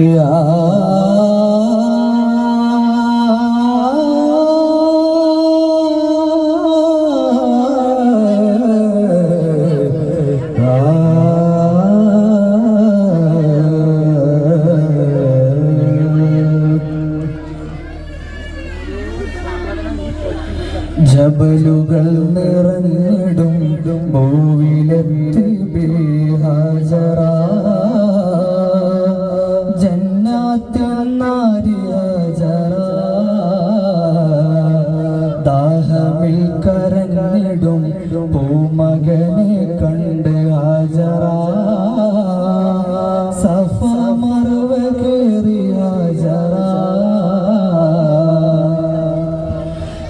Yeah. ജബലുകൾ നിറഞ്ഞിടും ഭൂവിലെത്തി ബിഹാജറ. ജന്നാത്തിൽ നാരി ഹജറ. ദാഹമിൽ കരഞ്ഞിടും പൂമകനെ കണ്ണു